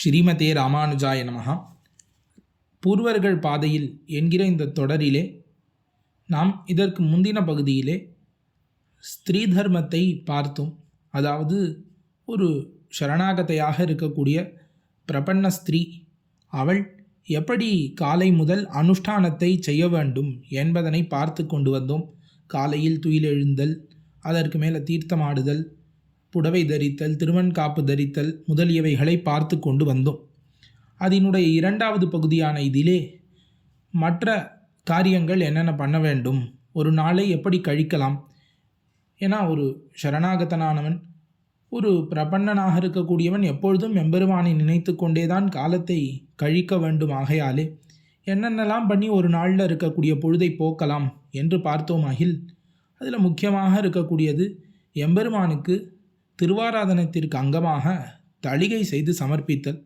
ஸ்ரீமதே ராமானுஜாய நமகா பூர்வர்கள் பாதையில் என்கிற இந்த தொடரிலே நாம் இதற்கு முந்தின பகுதியிலே ஸ்திரீ தர்மத்தை பார்த்தோம். அதாவது ஒரு சரணாகதையாக இருக்கக்கூடிய பிரபன்ன ஸ்திரீ அவள் எப்படி காலை முதல் அனுஷ்டானத்தை செய்ய வேண்டும் என்பதனை பார்த்து கொண்டு வந்தோம். காலையில் துயிலெழுந்தல் அதற்கு மேலே தீர்த்தமாடுதல் புடவை தரித்தல் திருவன்காப்பு தரித்தல் முதலியவைகளை பார்த்து கொண்டு வந்தோம். அதனுடைய இரண்டாவது பகுதியான இதிலே மற்ற காரியங்கள் என்னென்ன பண்ண வேண்டும் ஒரு நாளை எப்படி கழிக்கலாம்? ஏன்னா ஒரு சரணாகதனானவன் ஒரு பிரபன்னனாக இருக்கக்கூடியவன் எப்பொழுதும் எம்பெருமானை நினைத்து கொண்டேதான் காலத்தை கழிக்க வேண்டும் ஆகையாலே என்னென்னலாம் பண்ணி ஒரு நாளில் இருக்கக்கூடிய பொழுதை போக்கலாம் என்று பார்த்தோமாகில் அதில் முக்கியமாக இருக்கக்கூடியது எம்பெருமானுக்கு திருவாராதனத்திற்கு அங்கமாக தளிகை செய்து சமர்ப்பித்தல்.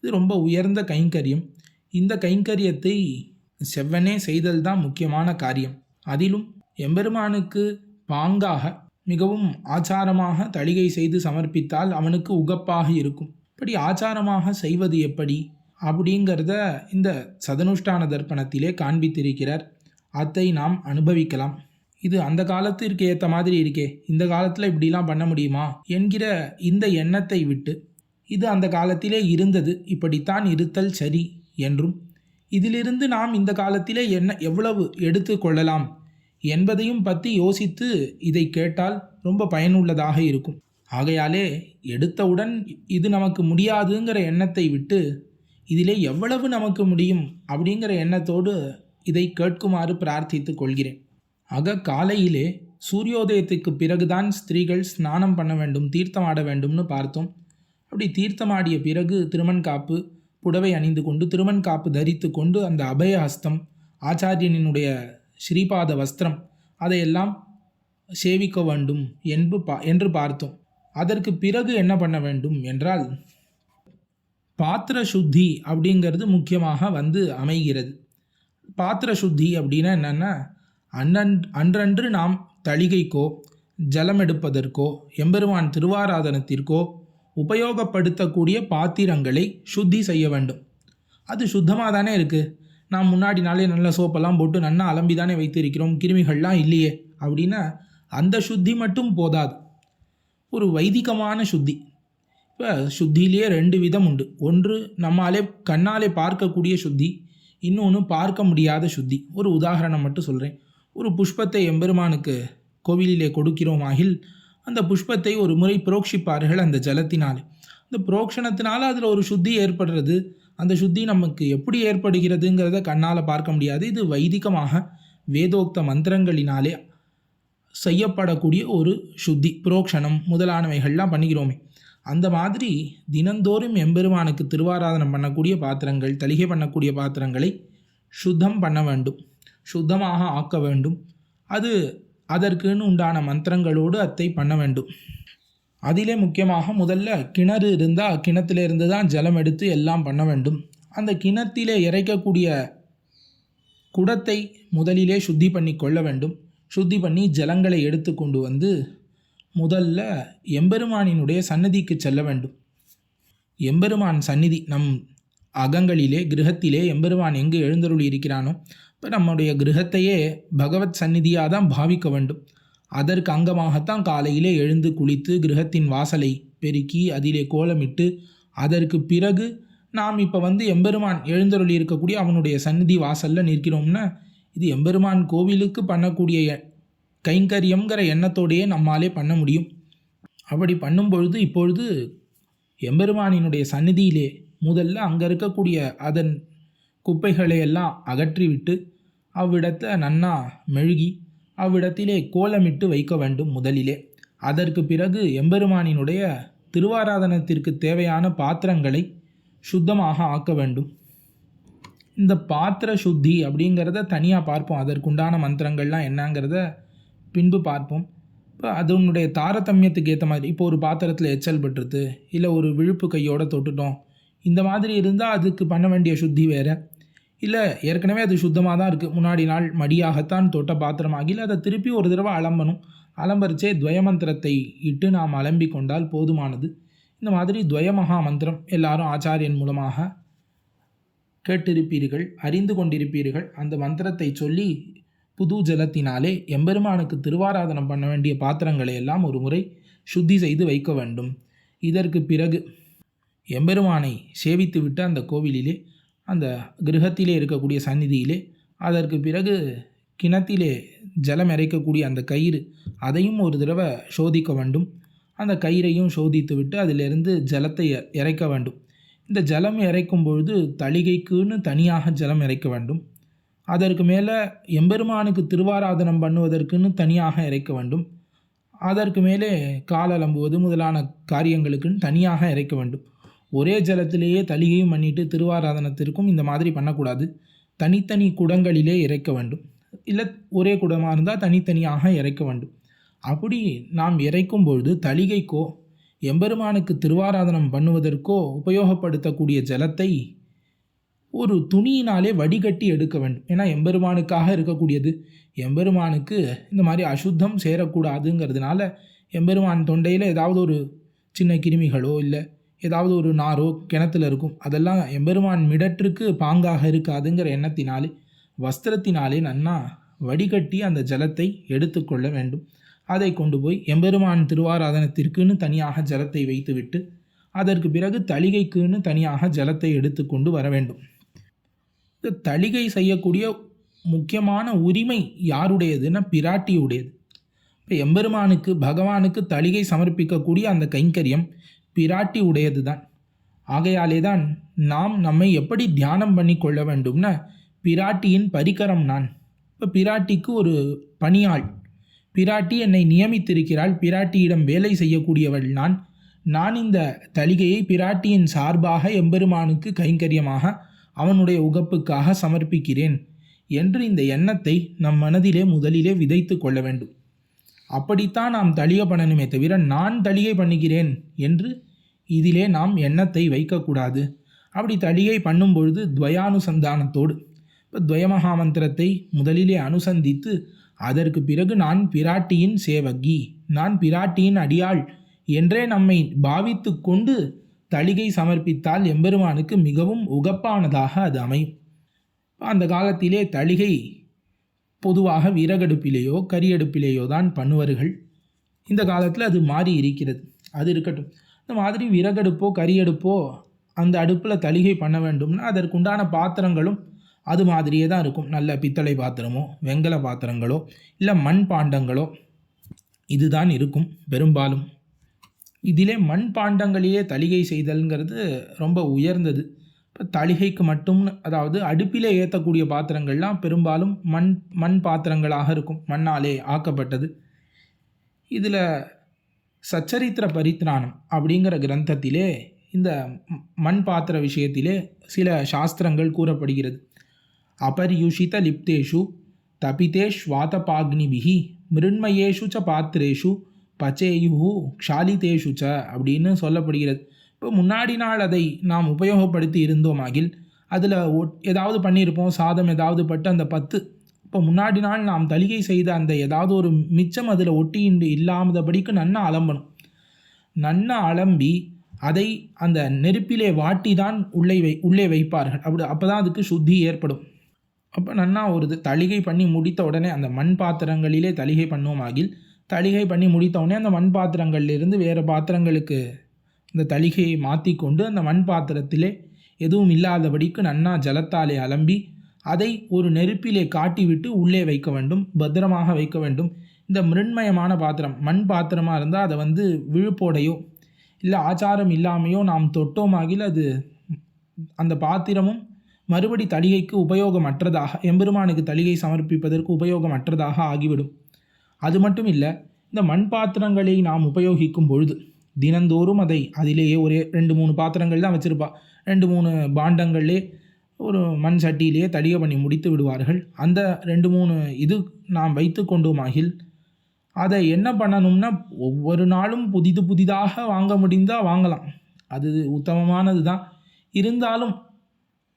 இது ரொம்ப உயர்ந்த கைங்கரியம். இந்த கைங்கரியத்தை செவ்வனே செய்தல் தான் முக்கியமான காரியம். அதிலும் எம்பெருமானுக்கு பாங்காக மிகவும் ஆச்சாரமாக தளிகை செய்து சமர்ப்பித்தால் அவனுக்கு உகப்பாக இருக்கும். இப்படி ஆச்சாரமாக செய்வது எப்படி? அப்படிங்கிறத இந்த சதனுஷ்டான தர்ப்பணத்திலே காண்பித்திருக்கிறார். அதை நாம் அனுபவிக்கலாம். இது அந்த காலத்திற்கு ஏற்ற மாதிரி இருக்கே. இந்த காலத்தில் இப்படிலாம் பண்ண முடியுமா? என்கிற இந்த எண்ணத்தை விட்டு இது அந்த காலத்திலே இருந்தது இப்படித்தான் இருத்தல் சரி என்றும் இதிலிருந்து நாம் இந்த காலத்திலே என்ன எவ்வளவு எடுத்து கொள்ளலாம் என்பதையும் பற்றி யோசித்து இதை கேட்டால் ரொம்ப பயனுள்ளதாக இருக்கும். ஆகையாலே எடுத்தவுடன் இது நமக்கு முடியாதுங்கிற எண்ணத்தை விட்டு இதிலே எவ்வளவு நமக்கு முடியும் அப்படிங்கிற எண்ணத்தோடு இதை கேட்குமாறு பிரார்த்தித்து கொள்கிறேன். ஆக காலையிலே சூரியோதயத்துக்கு பிறகுதான் ஸ்திரீகள் ஸ்நானம் பண்ண வேண்டும் தீர்த்தமாட வேண்டும்னு பார்த்தோம். அப்படி தீர்த்தமாடிய பிறகு திருமண் காப்பு புடவை அணிந்து கொண்டு திருமண் காப்பு தரித்து கொண்டு அந்த அபய ஹஸ்தம் ஆச்சாரியனினுடைய ஸ்ரீபாத வஸ்திரம் அதையெல்லாம் சேவிக்க வேண்டும் என்பு பா என்று பார்த்தோம். அதற்கு பிறகு என்ன பண்ண வேண்டும் என்றால் பாத்திர சுத்தி அப்படிங்கிறது முக்கியமாக வந்து அமைகிறது. பாத்திர சுத்தி அப்படின்னா என்னென்னா அன்னன் அன்றன்று நாம் தளிகைக்கோ ஜலம் எடுப்பதற்கோ எம்பெருமான் திருவாராதனத்திற்கோ உபயோகப்படுத்தக்கூடிய பாத்திரங்களை சுத்தி செய்ய வேண்டும். அது சுத்தமாக தானே இருக்குது நாம் முன்னாடி நாளே நல்ல சோப்பெல்லாம் போட்டு நல்லா அலம்பி தானே வைத்திருக்கிறோம் கிருமிகள்லாம் இல்லையே அப்படின்னா அந்த சுத்தி மட்டும் போதாது. ஒரு வைதிகமான சுத்தி. இப்போ சுத்தியிலேயே ரெண்டு விதம் உண்டு. ஒன்று நம்மாலே கண்ணாலே பார்க்கக்கூடிய சுத்தி இன்னொன்று பார்க்க முடியாத சுத்தி. ஒரு உதாரணம் மட்டும் சொல்கிறேன் ஒரு புஷ்பத்தை எம்பெருமானுக்கு கோவிலிலே கொடுக்கிறோமாகில் அந்த புஷ்பத்தை ஒரு முறை புரோக்ஷிப்பார்கள் அந்த ஜலத்தினால். அந்த புரோக்ஷணத்தினால அதில் ஒரு சுத்தி ஏற்படுறது அந்த சுத்தி நமக்கு எப்படி ஏற்படுகிறதுங்கிறத கண்ணால் பார்க்க முடியாது. இது வைதிகமாக வேதோக்த மந்திரங்களினாலே செய்யப்படக்கூடிய ஒரு சுத்தி புரோக்ஷணம் முதலானவைகள்லாம் பண்ணிக்கிறோமே. அந்த மாதிரி தினந்தோறும் எம்பெருமானுக்கு திருவாராதனம் பண்ணக்கூடிய பாத்திரங்கள் தலிகை பண்ணக்கூடிய பாத்திரங்களை சுத்தம் பண்ண வேண்டும். சுத்தமாக ஆக்க வேண்டும். அது அதற்குன்னு உண்டான மந்திரங்களோடு அத்தை பண்ண வேண்டும். அதிலே முக்கியமாக முதல்ல கிணறு இருந்தால் கிணத்திலிருந்து தான் ஜலம் எடுத்து எல்லாம் பண்ண வேண்டும். அந்த கிணத்திலே இறைக்கக்கூடிய குடத்தை முதலிலே சுத்தி பண்ணி கொள்ள வேண்டும். சுத்தி பண்ணி ஜலங்களை எடுத்து கொண்டு வந்து முதல்ல எம்பெருமானினுடைய சன்னதிக்கு செல்ல வேண்டும். எம்பெருமான் சந்நிதி நம் அகங்களிலே கிரகத்திலே எம்பெருமான் எங்கு எழுந்தருளி இருக்கிறானோ இப்போ நம்முடைய கிரகத்தையே பகவத் சந்நிதியாக தான் பாவிக்க வேண்டும். அதற்கு அங்கமாகத்தான் காலையிலே எழுந்து குளித்து கிரகத்தின் வாசலை பெருக்கி அதிலே கோலமிட்டு அதற்கு பிறகு நாம் இப்போ வந்து எம்பெருமான் எழுந்தருளி இருக்கக்கூடிய அவனுடைய சந்நிதி வாசலில் நிற்கிறோம்னா இது எம்பெருமான் கோவிலுக்கு பண்ணக்கூடிய கைங்கரியங்கிற எண்ணத்தோடையே நம்மாலே பண்ண முடியும். அப்படி பண்ணும் பொழுது இப்பொழுது எம்பெருமானினுடைய சந்நிதியிலே முதல்ல அங்கே இருக்கக்கூடிய அதன் குப்பைகளை எல்லாம் அகற்றிவிட்டு அவ்விடத்தை நன்னா மெழுகி அவ்விடத்திலே கோலமிட்டு வைக்க வேண்டும் முதலிலே. அதற்கு பிறகு எம்பெருமானினுடைய திருவாராதனத்திற்கு தேவையான பாத்திரங்களை சுத்தமாக ஆக்க வேண்டும். இந்த பாத்திர சுத்தி அப்படிங்கிறத தனியாக பார்ப்போம். அதற்குண்டான மந்திரங்கள்லாம் என்னங்கிறத பின்பு பார்ப்போம். இப்போ அதனுடைய தாரதமியத்துக்கு ஏற்ற மாதிரி இப்போ ஒரு பாத்திரத்தில் எச்சல் பட்டுருது இல்லை ஒரு விழுப்பு கையோடு தொட்டுட்டோம் இந்த மாதிரி இருந்தால் அதுக்கு பண்ண வேண்டிய சுத்தி வேறு. இல்லை ஏற்கனவே அது சுத்தமாக தான் இருக்குது முன்னாடி நாள் மடியாகத்தான் தொட்ட பாத்திரமாகி அதை திருப்பி ஒரு தடவை அலம்பணும். அலம்பரிச்சே துவயமந்திரத்தை இட்டு நாம் அலம்பிக் கொண்டால் போதுமானது. இந்த மாதிரி துவயமகா மந்திரம் எல்லாரும் ஆச்சாரியன் மூலமாக கேட்டிருப்பீர்கள் அறிந்து கொண்டிருப்பீர்கள். அந்த மந்திரத்தை சொல்லி புது ஜலத்தினாலே எம்பெருமானுக்கு திருவாராதனம் பண்ண வேண்டிய பாத்திரங்களை எல்லாம் ஒரு முறை சுத்தி செய்து வைக்க வேண்டும். இதற்கு பிறகு எம்பெருமானை சேவித்துவிட்டு அந்த கோவிலிலே அந்த கிரகத்திலே இருக்கக்கூடிய சந்நிதியிலே அதற்கு பிறகு கிணத்திலே ஜலம் இறைக்கக்கூடிய அந்த கயிறு அதையும் ஒரு தடவை சோதிக்க வேண்டும். அந்த கயிறையும் சோதித்து விட்டு அதிலிருந்து ஜலத்தை இறைக்க வேண்டும். இந்த ஜலம் இறைக்கும் பொழுது தளிகைக்குன்னு தனியாக ஜலம் இறைக்க வேண்டும். அதற்கு மேலே எம்பெருமானுக்கு திருவாராதனம் பண்ணுவதற்குன்னு தனியாக இறைக்க வேண்டும். அதற்கு மேலே கால் அலம்புவது முதலான காரியங்களுக்குன்னு தனியாக இறைக்க வேண்டும். ஒரே ஜலத்திலேயே தளிகையும் பண்ணிட்டு திருவாராதனத்திற்கும் இந்த மாதிரி பண்ணக்கூடாது. தனித்தனி குடங்களிலே இறைக்க வேண்டும். இல்லை ஒரே குடமாக இருந்தால் தனித்தனியாக இறைக்க வேண்டும். அப்படி நாம் இறைக்கும் பொழுது தலிகைக்கோ எம்பெருமானுக்கு திருவாராதனம் பண்ணுவதற்கோ உபயோகப்படுத்தக்கூடிய ஜலத்தை ஒரு துணியினாலே வடிகட்டி எடுக்க வேண்டும். ஏன்னா எம்பெருமானுக்காக இருக்கக்கூடியது. எம்பெருமானுக்கு இந்த மாதிரி அசுத்தம் சேரக்கூடாதுங்கிறதுனால எம்பெருமான் தொண்டையில் ஏதாவது ஒரு சின்ன கிருமிகளோ இல்லை ஏதாவது ஒரு நாரோ கிணத்துல இருக்கும். அதெல்லாம் எம்பெருமான் மிடற்றுக்கு பாங்காக இருக்காதுங்கிற எண்ணத்தினாலே வஸ்திரத்தினாலே நன்னா வடிகட்டி அந்த ஜலத்தை எடுத்துக்கொள்ள வேண்டும். அதை கொண்டு போய் எம்பெருமான் திருவாராதனத்திற்குன்னு தனியாக ஜலத்தை வைத்துவிட்டு அதற்கு பிறகு தளிகைக்குன்னு தனியாக ஜலத்தை எடுத்துக்கொண்டு வர வேண்டும். இந்த தளிகை செய்யக்கூடிய முக்கியமான உரிமை யாருடையதுன்னா பிராட்டியுடையது. இப்போ எம்பெருமானுக்கு பகவானுக்கு தளிகை சமர்ப்பிக்கக்கூடிய அந்த கைங்கரியம் பிராட்டி உடையது தான் ஆகையாலே தான் நாம் நம்மை எப்படி தியானம் பண்ணி கொள்ள வேண்டும்னா பிராட்டியின் பரிகரம் நான். இப்போ பிராட்டிக்கு ஒரு பணியாள். பிராட்டி என்னை நியமித்திருக்கிறாள். பிராட்டியிடம் வேலை செய்யக்கூடியவள் நான். நான் இந்த தளிகையை பிராட்டியின் சார்பாக எம்பெருமானுக்கு கைங்கரியமாக அவனுடைய உகப்புக்காக சமர்ப்பிக்கிறேன் என்று இந்த எண்ணத்தை நம் மனதிலே முதலிலே விதைத்து கொள்ள வேண்டும். அப்படித்தான் நாம் தளிகை பண்ணணுமே தவிர நான் தளிகை பண்ணுகிறேன் என்று இதிலே நாம் எண்ணத்தை வைக்கக்கூடாது. அப்படி தளிகை பண்ணும் பொழுது துவயானுசந்தானத்தோடு இப்போ துவயமகா மந்திரத்தை முதலிலே அனுசந்தித்து அதற்கு பிறகு நான் பிராட்டியின் சேவகி நான் பிராட்டியின் அடியாள் என்றே நம்மை பாவித்து கொண்டு தளிகை சமர்ப்பித்தால் எம்பெருமானுக்கு மிகவும் உகப்பானதாக அது அமையும். அந்த காலத்திலே தளிகை பொதுவாக விறகடுப்பிலேயோ கரியடுப்பிலேயோ தான் பண்ணுவார்கள். இந்த காலத்தில் அது மாறி இருக்கிறது. அது இருக்கட்டும். இந்த மாதிரி விறகடுப்போ கரியடுப்போ அந்த அடுப்பில் தளிகை பண்ண வேண்டும்னா அதற்குண்டான பாத்திரங்களும் அது மாதிரியே தான் இருக்கும். நல்ல பித்தளை பாத்திரமோ வெங்கல பாத்திரங்களோ இல்லை மண் பாண்டங்களோ இதுதான் இருக்கும் பெரும்பாலும். இதிலே மண் பாண்டங்களையே தளிகை செய்தல்ங்கிறது ரொம்ப உயர்ந்தது. இப்போ தளிகைக்கு மட்டும் அதாவது அடுப்பில் ஏற்றக்கூடிய பாத்திரங்கள்லாம் பெரும்பாலும் மண் மண் பாத்திரங்களாக இருக்கும். மண்ணாலே ஆக்கப்பட்டது. இதில் சச்சரித்திர பரித்ராணம் அப்படிங்கிற கிரந்தத்திலே இந்த மண் பாத்திர விஷயத்திலே சில சாஸ்திரங்கள் கூறப்படுகிறது. அபர்யுஷித லிப்தேஷு தபிதேஷ்வாதபாக்னிபிகி மிருண்மயேஷு ச பாத்திரேஷு பச்சேயு க்ஷாலிதேஷு ச அப்படின்னு சொல்லப்படுகிறது. இப்போ முன்னாடி நாள் அதை நாம் உபயோகப்படுத்தி இருந்தோமாகில் அதில் ஏதாவது பண்ணியிருப்போம் சாதம் ஏதாவது பட்டு அந்த பத்து இப்போ முன்னாடி நாள் நாம் தளிகை செய்த அந்த ஏதாவது ஒரு மிச்சம் அதில் ஒட்டியின்றி இல்லாமதபடிக்கு நன்னா அலம்பணும். நன்னா அலம்பி அதை அந்த நெருப்பிலே வாட்டி தான் உள்ளே வை உள்ளே வைப்பார்கள். அப்படி அப்போ தான் அதுக்கு சுத்தி ஏற்படும். அப்போ நன்னா ஒரு இது தளிகை பண்ணி முடித்த உடனே அந்த மண் பாத்திரங்களிலே தளிகை பண்ணுவோமாகில் தளிகை பண்ணி முடித்த உடனே அந்த மண் பாத்திரங்கள்லேருந்து வேறு பாத்திரங்களுக்கு இந்த தளிகையை மாற்றிக்கொண்டு அந்த மண் பாத்திரத்திலே எதுவும் இல்லாதபடிக்கு நன்னா ஜலத்தாலே அலம்பி அதை ஒரு நெருப்பிலே காட்டிவிட்டு உள்ளே வைக்க வேண்டும் பத்திரமாக வைக்க வேண்டும். இந்த மிருண்மயமான பாத்திரம் மண் பாத்திரமாக இருந்தால் அதை வந்து விழுப்போடையோ இல்லை ஆச்சாரம் இல்லாமையோ நாம் தொட்டோமாகில் அது அந்த பாத்திரமும் மறுபடி தளிகைக்கு உபயோகமற்றதாக எம்பெருமானுக்கு தளிகை சமர்ப்பிப்பதற்கு உபயோகமற்றதாக ஆகிவிடும். அது மட்டும் இல்லை இந்த மண் பாத்திரங்களை நாம் உபயோகிக்கும் பொழுது தினந்தோறும் அதை அதிலேயே ஒரே ரெண்டு மூணு பாத்திரங்கள் தான் வச்சுருப்பா. ரெண்டு மூணு பாண்டங்கள்லே ஒரு மண் சட்டியிலேயே தடிய பண்ணி முடித்து விடுவார்கள். அந்த ரெண்டு மூணு இது நாம் வைத்து கொண்டோமாகில் அதை என்ன பண்ணணும்னா ஒவ்வொரு நாளும் புதிது புதிதாக வாங்க முடிந்தால் வாங்கலாம். அது உத்தமமானது தான் இருந்தாலும்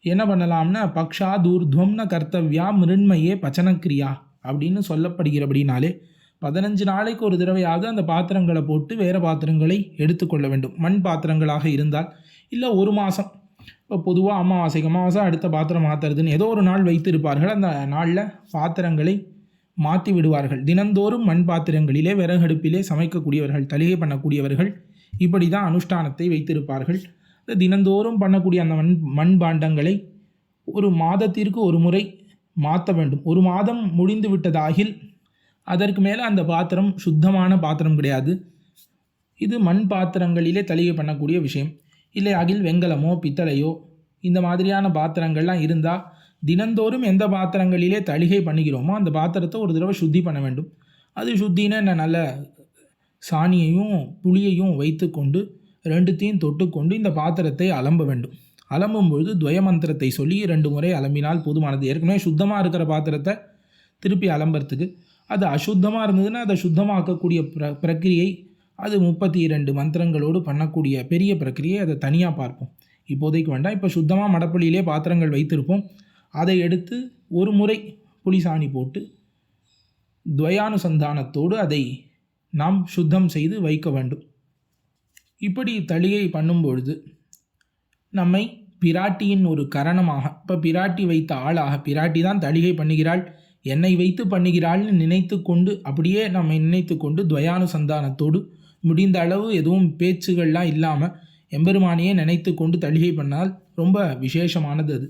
என்ன பண்ணலாம்னா பக்ஷா தூர்துவம்ன கர்த்தவ்யா மிருண்மையே பச்சனக்கிரியா அப்படின்னு சொல்லப்படுகிறபடினாலே பதினஞ்சு நாளைக்கு ஒரு தடவையாவது அந்த பாத்திரங்களை போட்டு வேறு பாத்திரங்களை எடுத்துக்கொள்ள வேண்டும். மண் பாத்திரங்களாக இருந்தால். இல்லை ஒரு மாதம் இப்போ பொதுவாக அமாவாசைக்கு அமாவாசை அடுத்த பாத்திரம் மாற்றுறதுன்னு ஏதோ ஒரு நாள் வைத்திருப்பார்கள். அந்த நாளில் பாத்திரங்களை மாற்றி விடுவார்கள். தினந்தோறும் மண் பாத்திரங்களிலே விறகடுப்பிலே சமைக்கக்கூடியவர்கள் தலிகை பண்ணக்கூடியவர்கள் இப்படி தான் அனுஷ்டானத்தை வைத்திருப்பார்கள். இந்த தினந்தோறும் பண்ணக்கூடிய அந்த மண் மண் பாண்டங்களை ஒரு மாதத்திற்கு ஒரு முறை மாற்ற வேண்டும். ஒரு மாதம் முடிந்து விட்டதாகில் அதற்கு மேலே அந்த பாத்திரம் சுத்தமான பாத்திரம் கிடையாது. இது மண் பாத்திரங்களிலே தளிகை பண்ணக்கூடிய விஷயம். இல்லை அகில் வெங்கலமோ பித்தளையோ இந்த மாதிரியான பாத்திரங்கள்லாம் இருந்தால் தினந்தோறும் எந்த பாத்திரங்களிலே தளிகை பண்ணுகிறோமோ அந்த பாத்திரத்தை ஒரு தடவை சுத்தி பண்ண வேண்டும். அது சுத்தின்னு என்ன நல்ல சாணியையும் புளியையும் வைத்துக்கொண்டு ரெண்டுத்தையும் தொட்டுக்கொண்டு இந்த பாத்திரத்தை அலம்ப வேண்டும். அலம்பும் பொழுது துவய மந்திரத்தை சொல்லி ரெண்டு முறை அலம்பினால் போதுமானது. ஏற்கனவே சுத்தமாக இருக்கிற பாத்திரத்தை திருப்பி அலம்புறதுக்கு அது அசுத்தமாக இருந்ததுன்னா அதை சுத்தமாக்கக்கூடிய பிர பிரக்கிரியை அது முப்பத்தி இரண்டு மந்திரங்களோடு பண்ணக்கூடிய பெரிய பிரக்கிரியை அதை தனியாக பார்ப்போம். இப்போதைக்கு வேண்டாம். இப்போ சுத்தமாக மடப்பள்ளியிலே பாத்திரங்கள் வைத்திருப்போம். அதை எடுத்து ஒரு முறை புளிசாணி போட்டு துவயானுசந்தானத்தோடு அதை நாம் சுத்தம் செய்து வைக்க வேண்டும். இப்படி தளிகை பண்ணும்பொழுது நம்மை பிராட்டியின் ஒரு கரணமாக இப்போ பிராட்டி வைத்த ஆளாக பிராட்டி தான் தளிகை பண்ணுகிறாள். என்னை வைத்து பண்ணுகிறாள்னு நினைத்து கொண்டு அப்படியே நம்ம நினைத்து கொண்டு துவயானுசந்தானத்தோடு முடிந்த அளவு எதுவும் பேச்சுகள்லாம் இல்லாமல் எம்பெருமானையே நினைத்து கொண்டு தளிகை பண்ணால் ரொம்ப விசேஷமானது அது.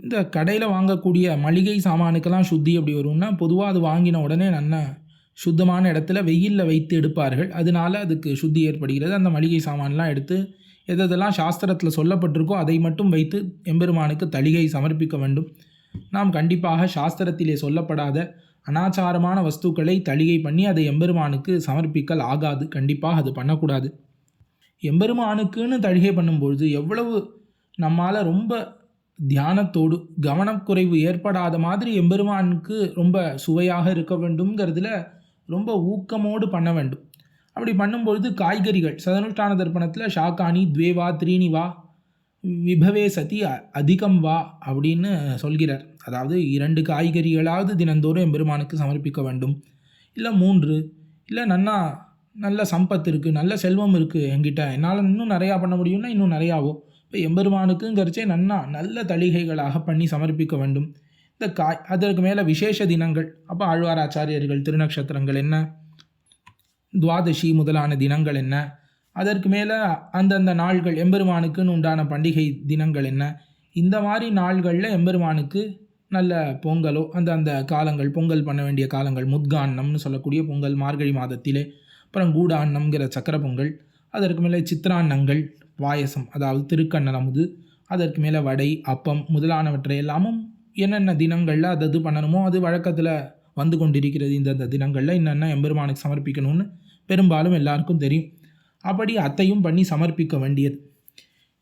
இந்த கடையில் வாங்கக்கூடிய மளிகை சாமானுக்கெல்லாம் சுத்தி அப்படி வரும்னா பொதுவாக அது வாங்கின உடனே நல்லா சுத்தமான இடத்துல வெயிலில் வைத்து எடுப்பார்கள். அதனால அதுக்கு சுத்தி ஏற்படுகிறது. அந்த மளிகை சாமான்லாம் எடுத்து எதெல்லாம் சாஸ்திரத்தில் சொல்லப்பட்டிருக்கோ அதை மட்டும் வைத்து எம்பெருமானுக்கு தளிகை சமர்ப்பிக்க வேண்டும். நாம் கண்டிப்பாக சாஸ்திரத்திலே சொல்லப்படாத அனாச்சாரமான வஸ்துக்களை தளிகை பண்ணி அதை எம்பெருமானுக்கு சமர்ப்பிக்கல் ஆகாது. கண்டிப்பாக அது பண்ணக்கூடாது. எம்பெருமானுக்குன்னு தழுகை பண்ணும்பொழுது எவ்வளவு நம்மால் ரொம்ப தியானத்தோடு கவனக்குறைவு ஏற்படாத மாதிரி எம்பெருமானுக்கு ரொம்ப சுவையாக இருக்க வேண்டும்ங்கிறதுல ரொம்ப ஊக்கமோடு பண்ண வேண்டும். அப்படி பண்ணும்பொழுது காய்கறிகள் சதனுஷ்டான தர்ப்பணத்தில் ஷாக்கானி துவேவா த்ரீனிவா விபவே சதி அதிகம் வா அப்படின்னு சொல்கிறார். அதாவது இரண்டு காய்கறிகளாவது தினந்தோறும் எம்பெருமானுக்கு சமர்ப்பிக்க வேண்டும். இல்லை மூன்று. இல்லை நன்னா நல்ல சம்பத்து இருக்குது நல்ல செல்வம் இருக்குது என்கிட்ட. என்னால் இன்னும் நிறையா பண்ண முடியும்னா இன்னும் நிறையாவோ. இப்போ எம்பெருமானுக்குங்கிறச்சே நன்னா நல்ல தளிகைகளாக பண்ணி சமர்ப்பிக்க வேண்டும். இந்த காய் அதற்கு மேலே விசேஷ தினங்கள். அப்போ ஆழ்வாராச்சாரியர்கள் திருநக்ஷத்திரங்கள் என்ன? துவாதசி முதலான தினங்கள் என்ன? அதற்கு மேலே அந்தந்த நாள்கள் எம்பெருமானுக்குன்னு உண்டான பண்டிகை தினங்கள் என்ன? இந்த மாதிரி நாள்களில் எம்பெருமானுக்கு நல்ல பொங்கலோ அந்த அந்த காலங்கள் பொங்கல் பண்ண வேண்டிய காலங்கள் முத்கான்னம்னு சொல்லக்கூடிய பொங்கல் மார்கழி மாதத்திலே அப்புறம் கூடாண்ணம்ங்கிற சக்கர பொங்கல் அதற்கு மேலே சித்திரான்னங்கள் பாயசம் அதாவது திருக்கண்ணன் அமுது அதற்கு மேலே வடை அப்பம் முதலானவற்றை எல்லாமும் என்னென்ன தினங்களில் அது அது பண்ணணுமோ அது வழக்கத்தில் வந்து கொண்டிருக்கிறது. இந்தந்த தினங்களில் என்னென்ன எம்பெருமானுக்கு சமர்ப்பிக்கணும்னு பெரும்பாலும் எல்லாருக்கும் தெரியும். அப்படி அத்தையும் பண்ணி சமர்ப்பிக்க வேண்டியது.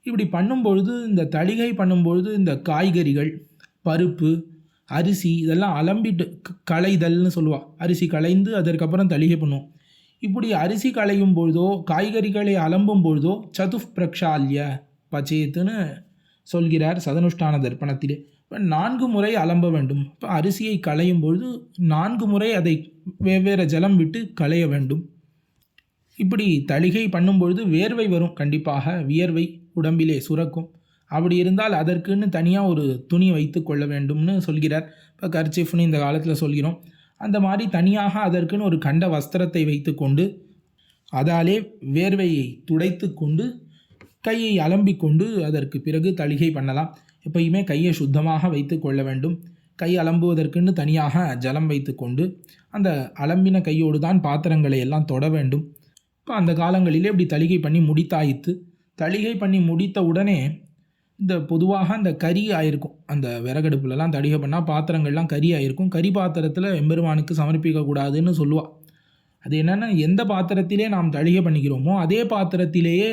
இப்படி பண்ணும்பொழுது இந்த தளிகை பண்ணும்பொழுது இந்த காய்கறிகள் பருப்பு அரிசி இதெல்லாம் அலம்பிட்டு க- களைதல்னு சொல்லுவா. அரிசி களைந்து அதற்கப்புறம் தளிகை பண்ணுவோம். இப்படி அரிசி களையும் பொழுதோ காய்கறிகளை அலம்பும் பொழுதோ சதுஃப் பிரக்ஷால்ய பச்சேத்துன்னு சொல்கிறார் சதனுஷ்டான தர்ப்பணத்திலே. இப்போ நான்கு முறை அலம்ப வேண்டும். இப்போ அரிசியை களையும் பொழுது நான்கு முறை அதை வெவ்வேறு ஜலம் விட்டு களைய வேண்டும். இப்படி தளிகை பண்ணும்பொழுது வேர்வை வரும். கண்டிப்பாக வியர்வை உடம்பிலே சுரக்கும். அப்படி இருந்தால் அதற்குன்னு தனியாக ஒரு துணி வைத்து கொள்ள வேண்டும்னு சொல்கிறார். இப்போ கர்ச்சிஃப்னு இந்த காலத்தில் சொல்கிறோம். அந்த மாதிரி தனியாக அதற்குன்னு ஒரு கண்ட வஸ்திரத்தை வைத்துக்கொண்டு அதாலே வேர்வையை துடைத்து கொண்டு கையை அலம்பிக்கொண்டு அதற்கு பிறகு தளிகை பண்ணலாம். எப்பயுமே கையை சுத்தமாக வைத்து கொள்ள வேண்டும். கை அலம்புவதற்குன்னு தனியாக ஜலம் வைத்துக்கொண்டு அந்த அலம்பின கையோடு தான் பாத்திரங்களை எல்லாம் தொட வேண்டும். அந்த காலங்களிலே இப்படி தளிகை பண்ணி முடித்தாயித்து தளிகை பண்ணி முடித்த உடனே இந்த பொதுவாக அந்த கறி ஆயிருக்கும். அந்த விறகடுப்புலலாம் தளிகை பண்ணால் பாத்திரங்கள்லாம் கறி ஆயிருக்கும். கறி பாத்திரத்தில் எம்பெருமானுக்கு சமர்ப்பிக்கக்கூடாதுன்னு சொல்லுவாள் அது என்னென்னா எந்த பாத்திரத்திலே நாம் தழிகை பண்ணிக்கிறோமோ அதே பாத்திரத்திலேயே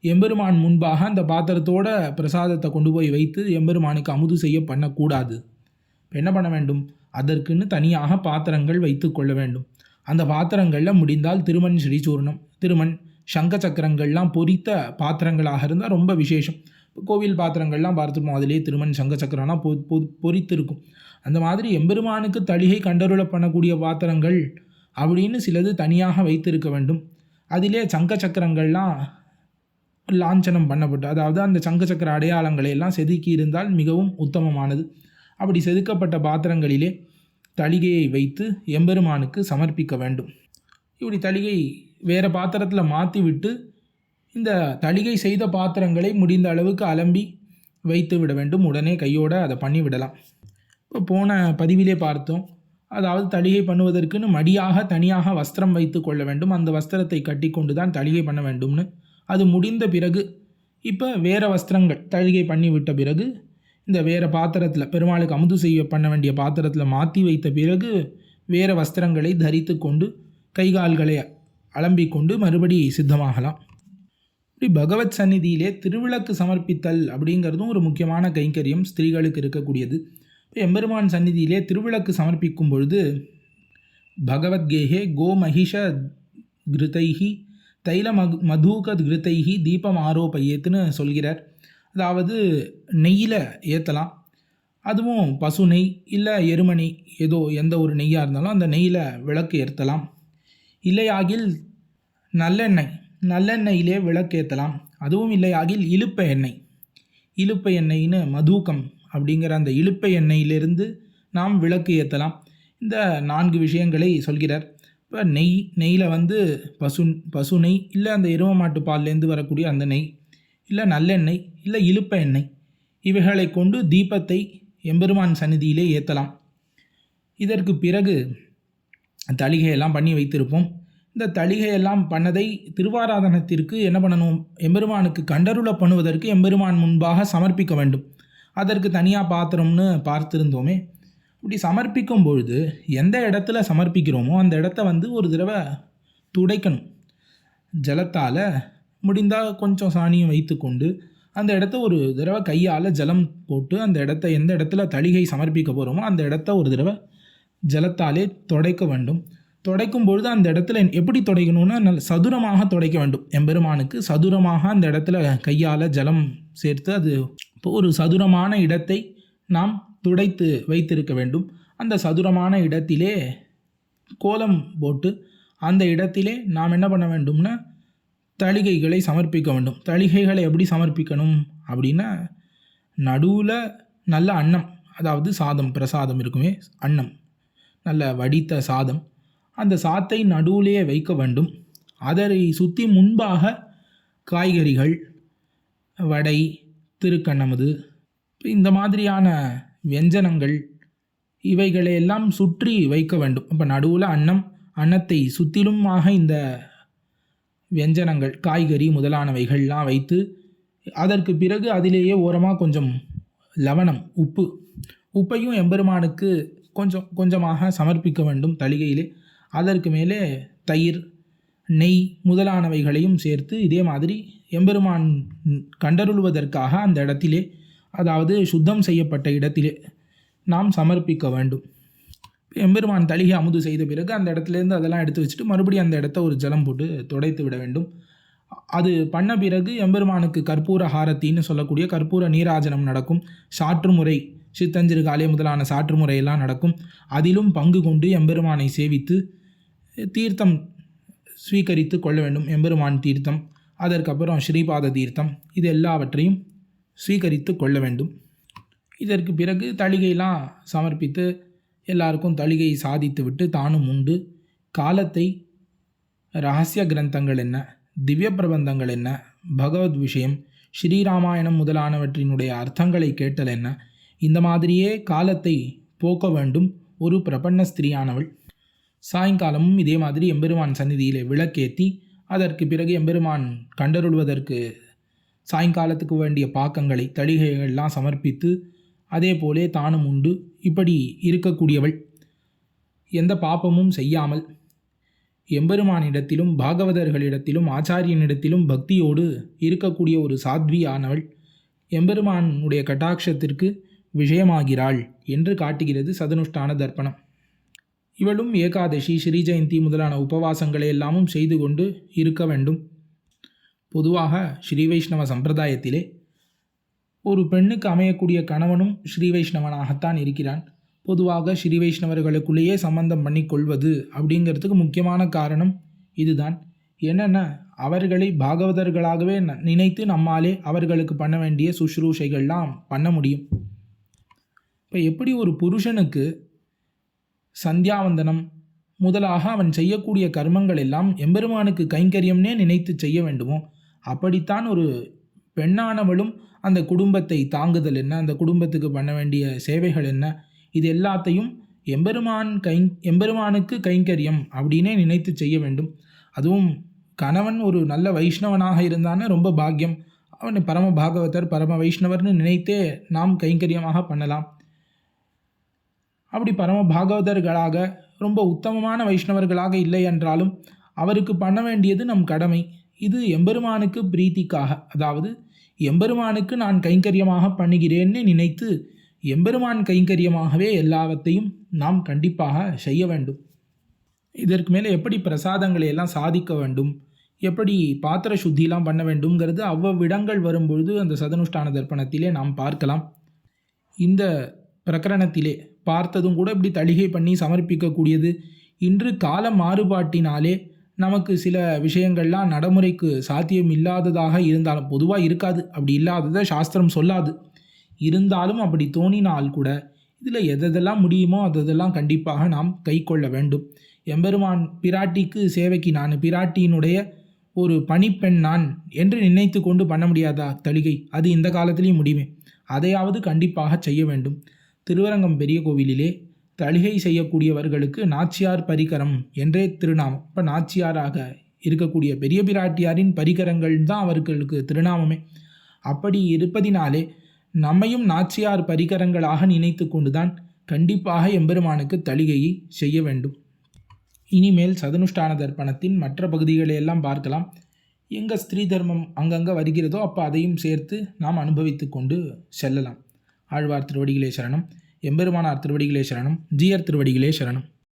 எம்பெருமான் முன்பாக அந்த பாத்திரத்தோட பிரசாதத்தை கொண்டு போய் வைத்து எம்பெருமானுக்கு அமுது செய்ய பண்ணக்கூடாது. என்ன பண்ண வேண்டும்? அதற்குன்னு தனியாக பாத்திரங்கள் வைத்து கொள்ள வேண்டும். அந்த பாத்திரங்களில் முடிந்தால் திருமண் ஸ்ரீசூர்ணம். திருமண் சங்க சக்கரங்கள்லாம் பொரித்த பாத்திரங்களாக இருந்தால் ரொம்ப விசேஷம். இப்போ கோவில் பாத்திரங்கள்லாம் பார்த்துருப்போம். அதிலே திருமண் சங்க சக்கரம்லாம் பொ பொ பொறித்திருக்கும். அந்த மாதிரி எம்பெருமானுக்கு தளிகை கண்டருள பண்ணக்கூடிய பாத்திரங்கள் அப்படின்னு சிலது தனியாக வைத்திருக்க வேண்டும். அதிலே சங்க சக்கரங்கள்லாம் லாஞ்சனம் பண்ணப்பட்டு அதாவது அந்த சங்க சக்கர அடையாளங்களை எல்லாம் செதுக்கி இருந்தால் மிகவும் உத்தமமானது. அப்படி செதுக்கப்பட்ட பாத்திரங்களிலே தளிகையை வைத்து எம்பெருமானுக்கு சமர்ப்பிக்க வேண்டும். இப்படி தளிகை வேறு பாத்திரத்தில் மாற்றி விட்டு இந்த தளிகை செய்த பாத்திரங்களை முடிந்த அளவுக்கு அலம்பி வைத்து விட வேண்டும். உடனே கையோடு அதை பண்ணிவிடலாம் இப்போ போன பதிவிலே பார்த்தோம். அதாவது தளிகை பண்ணுவதற்குன்னு மடியாக தனியாக வஸ்திரம் வைத்து கொள்ள வேண்டும். அந்த வஸ்திரத்தை கட்டி கொண்டு தான் தளிகை பண்ண வேண்டும்னு. அது முடிந்த பிறகு இப்போ வேறு வஸ்திரங்கள் தளிகை பண்ணி விட்ட பிறகு இந்த வேறு பாத்திரத்தில் பெருமாளுக்கு அமுது செய்ய பண்ண வேண்டிய பாத்திரத்தில் மாற்றி வைத்த பிறகு வேறு வஸ்திரங்களை தரித்து கொண்டு கை கால்களை அலம்பிக்கொண்டு மறுபடி சித்தமாகலாம். இப்படி பகவத் சந்நிதியிலே திருவிளக்கு சமர்ப்பித்தல் அப்படிங்கிறதும் ஒரு முக்கியமான கைங்கரியம் ஸ்திரீகளுக்கு இருக்கக்கூடியது. இப்போ எம்பெருமான் சந்நிதியிலே திருவிளக்கு சமர்ப்பிக்கும் பொழுது பகவத்கேஹே கோமஹிஷ கிருதைஹி தைல மது மதுகத் கிருத்தைஹி தீபம் ஆரோபையேத்துன்னு சொல்கிறார். அதாவது நெய்யில் ஏற்றலாம் அதுவும் பசு நெய் இல்லை எருமணி ஏதோ எந்த ஒரு நெய்யாக இருந்தாலும் அந்த நெய்யில் விளக்கு ஏற்றலாம் இல்லையாகில் நல்லெண்ணெய் நல்லெண்ணெயிலே விளக்கேற்றலாம் அதுவும் இல்லையாகில் இழுப்ப எண்ணெய். இழுப்ப எண்ணெய்னு மதூக்கம் அப்படிங்கிற அந்த இழுப்ப எண்ணெயிலிருந்து நாம் விளக்கு ஏற்றலாம் இந்த நான்கு விஷயங்களை சொல்கிறார். இப்போ நெய் நெய்யில் வந்து பசு பசு நெய் இல்லை அந்த எரும மாட்டு பால்லேருந்து வரக்கூடிய அந்த நெய் இல்லை நல்லெண்ணெய் இல்லை இழுப்ப எண்ணெய். இவைகளை கொண்டு தீபத்தை எம்பெருமான் சந்நிதியிலே ஏற்றலாம் இதற்கு பிறகு தளிகையெல்லாம் பண்ணி வைத்திருப்போம். இந்த தளிகையெல்லாம் பண்ணதை திருவாராதனத்திற்கு என்ன பண்ணணும்? எம்பெருமானுக்கு கண்டருள பண்ணுவதற்கு எம்பெருமான் முன்பாக சமர்ப்பிக்க வேண்டும். அதற்கு தனியாக பாத்திரம்னு பார்த்துருந்தோமே. இப்படி சமர்ப்பிக்கும் பொழுது எந்த இடத்துல சமர்ப்பிக்கிறோமோ அந்த இடத்த வந்து ஒரு தடவை துடைக்கணும். ஜலத்தால் முடிந்தால் கொஞ்சம் சாணியும் வைத்துக்கொண்டு அந்த இடத்த ஒரு தடவை கையால் ஜலம் போட்டு அந்த இடத்த எந்த இடத்துல தளிகை சமர்ப்பிக்க போகிறோமோ அந்த இடத்த ஒரு தடவை ஜலத்தாலே துடைக்க வேண்டும். துடைக்கும் பொழுது அந்த இடத்துல எப்படி தொடைக்கணும்னா நல்ல சதுரமாக துடைக்க வேண்டும். எம்பெருமானுக்கு சதுரமாக அந்த இடத்துல கையால் ஜலம் சேர்த்து அது ஒரு சதுரமான இடத்தை நாம் துடைத்து வைத்திருக்க வேண்டும். அந்த சதுரமான இடத்திலே கோலம் போட்டு அந்த இடத்திலே நாம் என்ன பண்ண வேண்டும்னா தளிகைகளை சமர்ப்பிக்க வேண்டும். தளிகைகளை எப்படி சமர்ப்பிக்கணும்? அப்படின்னா நடுவில் நல்ல அன்னம் அதாவது சாதம் பிரசாதம் இருக்குமே அன்னம். நல்ல வடித்த சாதம். அந்த சாத்தை நடுவிலேயே வைக்க வேண்டும். அதனை சுற்றி முன்பாக காய்கறிகள் வடை திருக்கண்ணமுது இந்த மாதிரியான வியஞ்சனங்கள் இவைகளை எல்லாம் சுற்றி வைக்க வேண்டும். இப்போ நடுவில் அன்னம் அன்னத்தை சுற்றிலுமாக இந்த வியஞ்சனங்கள் காய்கறி முதலானவைகள்லாம் வைத்து அதற்கு பிறகு அதிலேயே ஓரமாக கொஞ்சம் லவணம் உப்பு. உப்பையும் எம்பெருமானுக்கு கொஞ்சம் கொஞ்சமாக சமர்ப்பிக்க வேண்டும் தளிகையிலே. அதற்கு மேலே தயிர் நெய் முதலானவைகளையும் சேர்த்து இதே மாதிரி எம்பெருமான் கண்டருள்வதற்காக அந்த இடத்திலே அதாவது சுத்தம் செய்யப்பட்ட இடத்திலே நாம் சமர்ப்பிக்க வேண்டும். எம்பெருமான் தளிகை அமுது செய்த பிறகு அந்த இடத்துலேருந்து அதெல்லாம் எடுத்து வச்சுட்டு மறுபடியும் அந்த இடத்த ஒரு ஜலம் போட்டு துடைத்து விட வேண்டும். அது பண்ண பிறகு எம்பெருமானுக்கு கற்பூர ஹாரத்தின்னு சொல்லக்கூடிய கற்பூர நீராஜனம் நடக்கும். சாற்று முறை சித்தஞ்சிறு காலை முதலான சாற்று முறையெல்லாம் நடக்கும். அதிலும் பங்கு கொண்டு எம்பெருமானை சேவித்து தீர்த்தம் ஸ்வீகரித்து கொள்ள வேண்டும். எம்பெருமான் தீர்த்தம் அதற்கப்புறம் ஸ்ரீபாத தீர்த்தம் இது எல்லாவற்றையும் ஸ்வீகரித்து கொள்ள வேண்டும். இதற்கு பிறகு தழிகையெல்லாம் சமர்ப்பித்து எல்லாருக்கும் தளிகை சாதித்து விட்டு தானும் உண்டு. காலத்தை ரகசிய கிரந்தங்கள் என்ன? திவ்ய பிரபந்தங்கள் என்ன? பகவத் விஷயம் ஸ்ரீராமாயணம் முதலானவற்றினுடைய அர்த்தங்களை கேட்டல் என்ன? இந்த மாதிரியே காலத்தை போக்க வேண்டும் ஒரு பிரபன்ன ஸ்திரீயானவள். சாயங்காலமும் இதே மாதிரி எம்பெருமான் சந்நிதியிலே விளக்கேற்றி அதற்கு பிறகு எம்பெருமான் கண்டருள்வதற்கு சாயங்காலத்துக்கு வேண்டிய பாக்கங்களை தளிகைகள்லாம் சமர்ப்பித்து அதே போலே தானும் உண்டு. இப்படி இருக்கக்கூடியவள். எந்த பாப்பமும் செய்யாமல் எம்பெருமானிடத்திலும் பாகவதர்களிடத்திலும் ஆச்சாரியனிடத்திலும் பக்தியோடு இருக்கக்கூடிய ஒரு சாத்வியானவள் எம்பெருமானுடைய கட்டாட்சத்திற்கு விஷயமாகிறாள் என்று காட்டுகிறது சதனுஷ்டான தர்ப்பணம். இவளும் ஏகாதசி ஸ்ரீ ஜெயந்தி முதலான உபவாசங்களை எல்லாமும் செய்து கொண்டு இருக்க வேண்டும். பொதுவாக ஸ்ரீ வைஷ்ணவ சம்பிரதாயத்திலே ஒரு பெண்ணுக்கு அமையக்கூடிய கணவனும் ஸ்ரீ வைஷ்ணவனாகத்தான் இருக்கிறான். பொதுவாக ஸ்ரீ வைஷ்ணவர்களுக்குள்ளேயே சம்பந்தம் பண்ணி கொள்வது அப்படிங்கிறதுக்கு முக்கியமான காரணம் இதுதான். என்னென்ன அவர்களை பாகவதர்களாகவே ந- நினைத்து நம்மாலே அவர்களுக்கு பண்ண வேண்டிய சுஷ்ரூஷைகள்லாம் பண்ண முடியும். இப்போ எப்படி ஒரு புருஷனுக்கு சந்தியாவந்தனம் முதலாக அவன் செய்யக்கூடிய கர்மங்கள் எல்லாம் எம்பெருமானுக்கு கைங்கரியம்னே நினைத்து செய்ய வேண்டுமோ அப்படித்தான் ஒரு பெண்ணானவளும் அந்த குடும்பத்தை தாங்குதல் என்ன? அந்த குடும்பத்துக்கு பண்ண வேண்டிய சேவைகள் என்ன? இது எல்லாத்தையும் எம்பெருமான் கை எம்பெருமானுக்கு கைங்கரியம் அப்படின்னே நினைத்து செய்ய வேண்டும். அதுவும் கணவன் ஒரு நல்ல வைஷ்ணவனாக இருந்தானே ரொம்ப பாக்கியம். அவனை பரம பாகவதர் பரம வைஷ்ணவர்னு நினைத்தே நாம் கைங்கரியமாக பண்ணலாம். அப்படி பரம பாகவதர்களாக ரொம்ப உத்தமமான வைஷ்ணவர்களாக இல்லை என்றாலும் அவருக்கு பண்ண வேண்டியது நம் கடமை. இது எம்பெருமானுக்கு பிரீத்திக்காக. அதாவது எம்பெருமானுக்கு நான் கைங்கரியமாக பண்ணுகிறேன்னு நினைத்து எம்பெருமான் கைங்கரியமாகவே எல்லாவற்றையும் நாம் கண்டிப்பாக செய்ய வேண்டும். இதற்கு மேலே எப்படி பிரசாதங்களை எல்லாம் சாதிக்க வேண்டும்? எப்படி பாத்திர சுத்திலாம் பண்ண வேண்டும்ங்கிறது அவ்வவ்விடங்கள் வரும்பொழுது அந்த சதனுஷ்டான தர்ப்பணத்திலே நாம் பார்க்கலாம். இந்த பிரகரணத்திலே பார்த்ததும் கூட இப்படி தளிகை பண்ணி சமர்ப்பிக்கக்கூடியது. இன்று கால மாறுபாட்டினாலே நமக்கு சில விஷயங்கள்லாம் நடைமுறைக்கு சாத்தியம் இல்லாததாக இருந்தாலும் பொதுவாக இருக்காது. அப்படி இல்லாததை சாஸ்திரம் சொல்லாது. இருந்தாலும் அப்படி தோணினால் கூட இதில் எதெல்லாம் முடியுமோ அதெல்லாம் கண்டிப்பாக நாம் கை கொள்ள வேண்டும். எம்பெருமான் பிராட்டிக்கு சேவைக்கு நான் பிராட்டியினுடைய ஒரு பணிப்பெண் நான் என்று நினைத்து கொண்டு பண்ண முடியாதா தளிகை? அது இந்த காலத்திலையும் முடியுமே. அதையாவது கண்டிப்பாக செய்ய வேண்டும். திருவரங்கம் பெரிய கோவிலிலே தளிகை செய்யக்கூடியவர்களுக்கு நாச்சியார் பரிகரம் என்றே திருநாமம். இப்போ நாச்சியாராக இருக்கக்கூடிய பெரிய பிராட்டியாரின் பரிகரங்கள் தான் அவர்களுக்கு திருநாமமே. அப்படி இருப்பதினாலே நம்மையும் நாச்சியார் பரிகரங்களாக நினைத்து கொண்டுதான் கண்டிப்பாக எம்பெருமானுக்கு தளிகையை செய்ய வேண்டும். இனிமேல் சதனுஷ்டான தர்ப்பணத்தின் மற்ற பகுதிகளை எல்லாம் பார்க்கலாம். எங்கே ஸ்திரீ தர்மம் அங்கங்கே வருகிறதோ அப்போ அதையும் சேர்த்து நாம் அனுபவித்து கொண்டு செல்லலாம். ஆழ்வார் திருவடிகளே சரணம். எம்பெருமானார் திருவடிகளே சரணம் ஜிஆர் திருவடிகளே சரணம்.